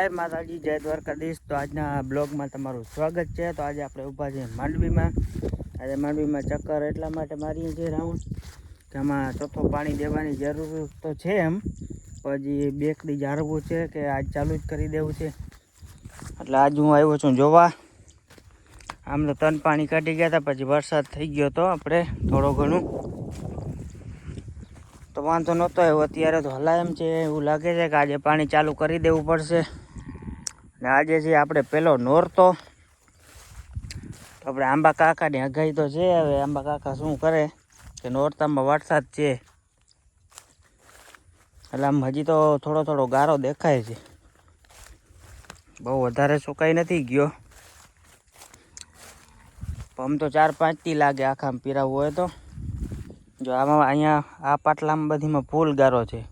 જય માતાજી, જય દ્વારકાધીશ. તો આજના બ્લોગમાં તમારું સ્વાગત છે. તો આજે આપણે ઊભા છીએ માંડવીમાં. આજે માંડવીમાં ચક્કર એટલા માટે મારીએ છીએ રાઉન્ડ કે આમાં ચોથો પાણી દેવાની જરૂર તો છે એમ. પછી બેકડી જાળવવું છે કે આજ ચાલુ જ કરી દેવું છે. એટલે આજ હું આવ્યો છું જોવા. આમ તો તન પાણી કાઢી ગયા હતા, પછી વરસાદ થઈ ગયો હતો આપણે થોડો ઘણું. તો વાંધો નહોતો એવો અત્યારે તો હલાય એમ છે એવું લાગે છે કે આજે પાણી ચાલુ કરી દેવું પડશે. ને આજે છે આપણે પેલો નોરતો આપણે આંબા કાકાની આગાહી તો છે હવે, આંબા કાકા શું કરે? કે નોરતામાં વરસાદ છે. એટલે આમ હજી તો થોડો થોડો ગારો દેખાય છે. બહુ વધારે સુકાઈ નથી ગયો. આમ તો ચાર પાંચથી લાગે આખામાં પીરાવું હોય તો. જો આમાં અહીંયા આ પાટલામાં બધીમાં ફૂલ ગારો છે.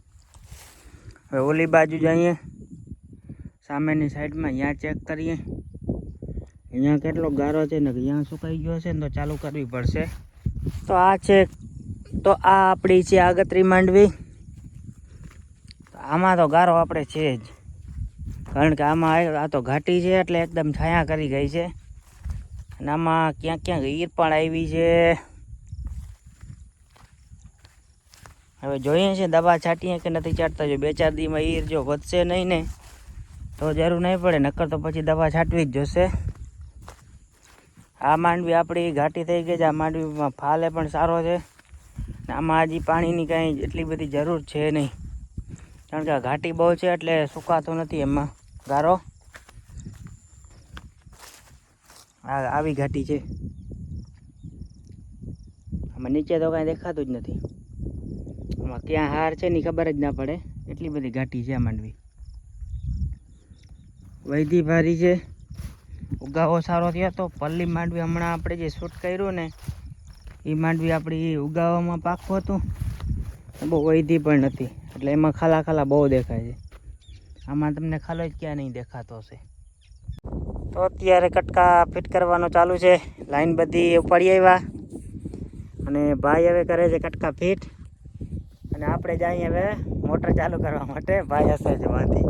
હવે ઓલી બાજુ જઈએ. સામેની સાઈડમાં અહીંયા ચેક કરીએ. અહીંયા કેટલો ગારો છે ને અહીંયા સુકાઈ ગયો છે ને તો ચાલુ કરવી પડશે. તો આ છે, તો આ આપણી છે આગતરી માંડવી. આમાં તો ગારો આપણે છે જ. કારણ કે આમાં આ તો ઘાટી છે એટલે એકદમ છાયા કરી ગઈ છે. અને આમાં ક્યાંક ક્યાંક ઈર પણ આવી છે. હવે જોઈએ છે દવા છાંટીએ કે નથી છાંટતા, જો બે ચાર દીમાં ઈર જો વધશે નહીં ને. તો જરૂર નહીં પડે નક્કર તો પછી દવા છાંટવી જ જોશે. આ માંડવી આપણી ઘાટી થઈ ગઈ છે, આ માંડવીમાં ફાલે પણ સારો છે. ને આમાં હજી પાણીની કાંઈ એટલી બધી જરૂર છે નહીં. કારણ કે આ ઘાટી બહુ છે એટલે સુકાતો નથી એમાં. ગારો. આ આવી ઘાટી છે. આમાં નીચે તો કાંઈ દેખાતું જ નથી. આમાં ક્યાં હાર છે ની ખબર જ ના પડે. એટલી બધી ઘાટી છે આ માંડવી. વૈધી ભારી છે. ઉગાવો સારો થયો તો પલ્લી માંડવી હમણાં આપણે જે શૂટ કર્યું ને, એ માંડવી આપણી ઉગાવામાં પાકું હતું. બહુ વૈધી પણ નથી એટલે એમાં ખાલા ખાલા બહુ દેખાય છે. આમાં તમને ખાલો જ ક્યાં નહીં દેખાતો હશે. તો અત્યારે કટકા ફિટ કરવાનું ચાલુ છે. લાઈન બધી ઉપાડી આવ્યા. અને ભાઈ હવે કરે છે કટકા ફિટ. અને આપણે જઈએ હવે મોટર ચાલુ કરવા માટે. ભાઈ હશે છે વાંથી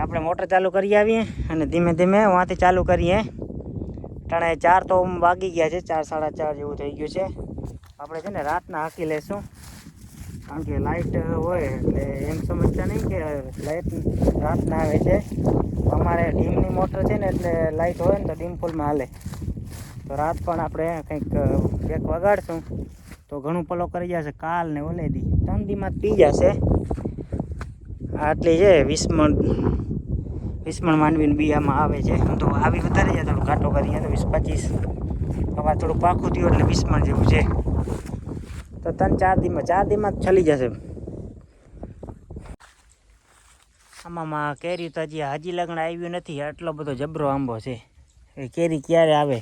આપણે મોટર ચાલુ કરી આવીએ અને ધીમે ધીમે વાંથી ચાલુ કરીએ. ટાણે ચાર તો વાગી ગયા છે, ચાર સાડા ચાર જેવું થઈ ગયું છે. આપણે છે ને રાતના હાંકી લેશું. કારણ કે લાઇટ હોય એટલે એમ સમજતા નહીં કે લાઇટ રાતના આવે છે. અમારે ડીમની મોટર છે ને એટલે લાઇટ હોય ને તો ડીમ ફૂલમાં હાલે. તો રાત પણ આપણે કંઈક બેક વગાડશું. તો ઘણું પલો કરી જશે, કાલ ને ઓલેદી. ત્રણ દીમાં પી જશે. આટલી છે વીસ મણ વીસ મણ માંડવીને બી આમાં આવે છે. આમ તો આવી વધારે છે, થોડું ઘાટો કરીએ તો વીસ પચીસ. હવે થોડું પાકું થયું એટલે વીસ મણ જેવું છે. તો ત્રણ ચાર દીમાં ચાર દીમાં છલી જશે. આમાં કેરી તો હજી હાજી લગ્ન આવ્યું નથી, આટલો બધો જબરો આંબો છે. એ કેરી ક્યારે આવે?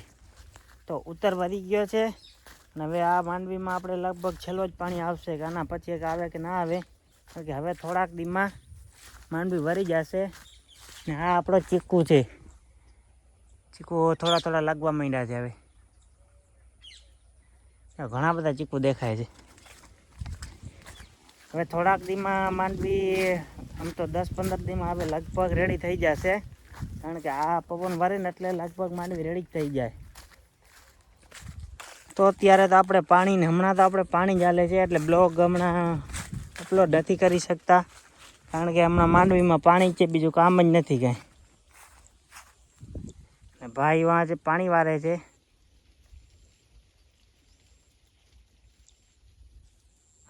તો ઉત્તર વધી ગયો છે. અને હવે આ માંડવીમાં આપણે લગભગ છેલ્લો જ પાણી આવશે કે આના પછી એક આવે કે ના આવે. કારણ કે હવે થોડાક દીમાં માંડવી વરી જશે. ને આ આપણો ચીકુ છે. ચીકુ થોડા થોડા લાગવા માંડ્યા છે હવે. ઘણા બધા ચીકુ દેખાય છે. હવે થોડાક દીમાં માંડવી આમ તો દસ પંદર દીમાં હવે લગભગ રેડી થઈ જશે. કારણ કે આ પવન વરે ને એટલે લગભગ માંડવી રેડી જ થઈ જાય. તો અત્યારે તો આપણે પાણી હમણાં તો આપણે પાણી ચાલે છે એટલે બ્લોગ હમણાં અપલોડ નથી કરી શકતા. કારણ કે હમણાં માંડવીમાં પાણી છે, બીજું કામ જ નથી કાંઈ. ભાઈ વાં છે, પાણી વારે છે.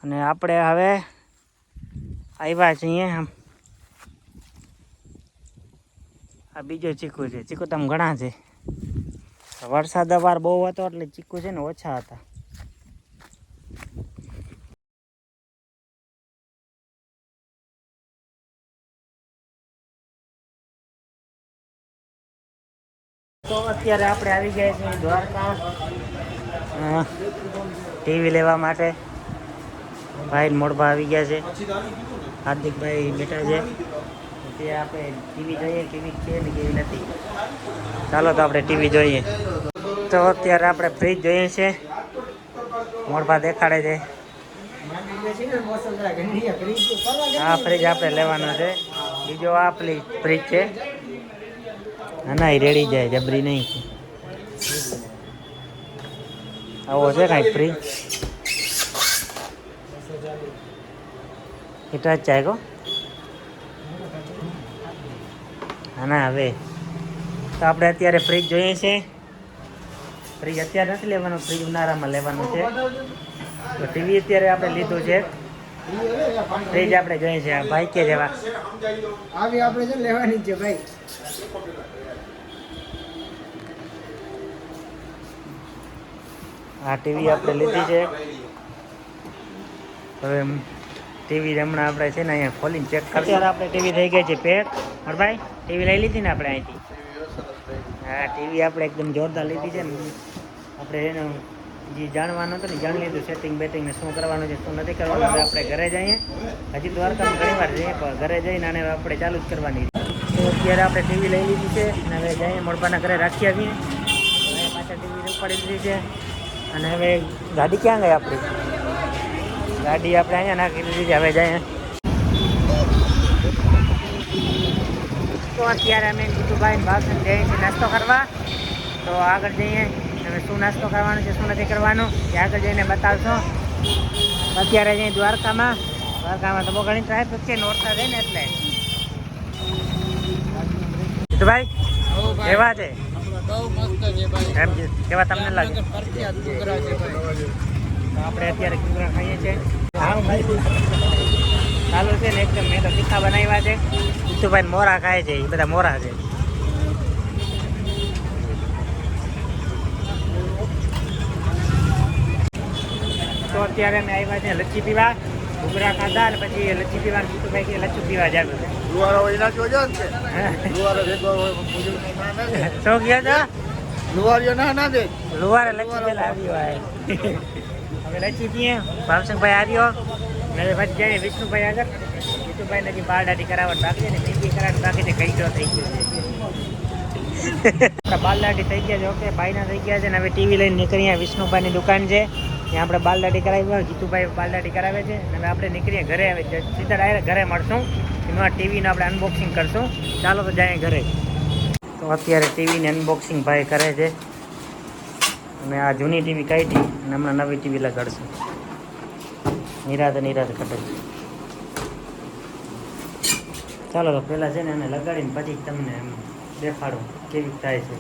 અને આપણે હવે આવ્યા છીએ આમ. આ બીજો ચીકુ છે, ચીકુ તો આમ ઘણા છે. વરસાદ અવાર બહુ હતો, એટલે ચીકુ છે ને ઓછા હતા. અત્યારે આપણે આવી ગયા છીએ દ્વારકા. ટીવી લેવા માટે. ભાઈ મોડભા આવી ગયા છે. હાર્દિકભાઈ બેઠા છે. તે આપણે ટીવી જોઈએ કેવી છે ને કેવી નથી. ચાલો તો આપણે ટીવી જોઈએ. તો અત્યારે આપણે ફ્રીજ જોઈએ છે. મોડભા દેખાડે છે. આ ફ્રીજ આપણે લેવાનો છે. બીજો આ ફ્રીજ છે. ના ના એ રેડી જાય, જબરી નહીં. આવો છે કાંઈક ફ્રીજ એટલા જ ચાય કો? હા ના, હવે. તો આપણે અત્યારે ફ્રીજ જોઈએ છે. ફ્રીજ અત્યારે નથી લેવાનું ફ્રીજ ઉનાળામાં લેવાનું છે. તો ટીવી અત્યારે આપણે લીધું છે. ફ્રીજ આપણે જોઈએ છે. ભાઈ કે જેવા. આવી આપણે લેવાની છે ભાઈ. આ ટીવી આપણે લીધી છે. હવે ટીવી હમણાં આપણે છે ને અહીંયા ખોલીને ચેક કરતા આપણે ટીવી થઈ ગઈ છે પેક. ભાઈ ટીવી લઈ લીધી ને આપણે અહીંથી? હા ટીવી આપણે એકદમ જોરદાર લીધી છે ને. આપણે એનું જે જાણવાનું હતું ને જાણી લીધું સેટિંગ બેટિંગ ને શું કરવાનું છે શું નથી કરવાનું હવે આપણે ઘરે જઈએ. હજી દ્વારકામાં ઘણી વાર જઈએ પણ ઘરે જઈને આને આપણે ચાલુ જ કરવાની. તો અત્યારે આપણે ટીવી લઈ લીધી છે અને હવે જઈએ મળવાના ઘરે રાખી આવીએ. પાછા ટીવી ઉપાડી દીધી છે. અને હવે ગાડી ક્યાં ગઈ આપણી? ગાડી આપણે અહીંયા નાખી દીધી છે હવે જાય તો અત્યારે અમે જીતુભાઈ ભાષણ જઈએ છીએ નાસ્તો કરવા. તો આગળ જઈએ. હવે શું નાસ્તો કરવાનો છે શું નથી કરવાનું એ આગળ જઈને બતાવશો. અત્યારે જઈએ દ્વારકામાં. દ્વારકામાં તો બહુ ઘણી ટ્રાફિક છે નોરતા જઈને ને એટલે. જીતુભાઈ કેવા છે? એમ છે કેવા તમને લાગે? આપણે અત્યારે ઘૂઘરા ખાઈએ છીએ. ચાલુ છે ને એકદમ મેં તો તીખા બનાવ્યા છે. ઈશુભાઈ મોરા ખાય છે એ બધા મોરા છે. તો અત્યારે અમે આવ્યા છે લચ્છી પીવા. ઘૂઘરા ખાધા અને પછી લચ્છી પીવા જીતુભાઈ કે લચ્છું પીવા જ છે? લુવારો એના જોજો ને લુવારો ભેગો ના ના શું કહો છો લુવારીઓ ના ના દે. લુવારે લચ્છી પેલા આવ્યો હોય. હવે લચ્છી પીએ. ભાવસંગભાઈ આવ્યો. હવે પછી જઈએ વિષ્ણુભાઈ આગળ. વિષ્ણુભાઈ નજી બારડાટી કરાવવા બાકી ને બીજી કરાવવાનું બાકી ને કઈ થઈ ગયો છે. બાલદાટી થઈ ગયા છે. ઓકે ભાઈના થઈ ગયા છે ને હવે ટીવી લઈને નીકળીએ વિષ્ણુભાઈની દુકાન છે. ત્યાં આપણે બાલદાટી કરાવી હોય, જીતુભાઈ બાલદાટી કરાવે છે. અને આપણે નીકળીએ ઘરે આવે છે સીધા ડાયરેક્ટ ઘરે મળશું. એમાં ટીવીને આપણે અનબોક્સિંગ કરશું. ચાલો તો જાય ઘરે. તો અત્યારે ટીવીની અનબોક્સિંગ ભાઈ કરે છે. અને આ જૂની ટીવી કાઢી અને હમણાં નવી ટીવી લગાડશું. નિરાતે નિરાતે કટે ચાલો તો પહેલાં છે ને એને લગાડીને પછી તમને એમ દેખાડું કેવી થાય છે.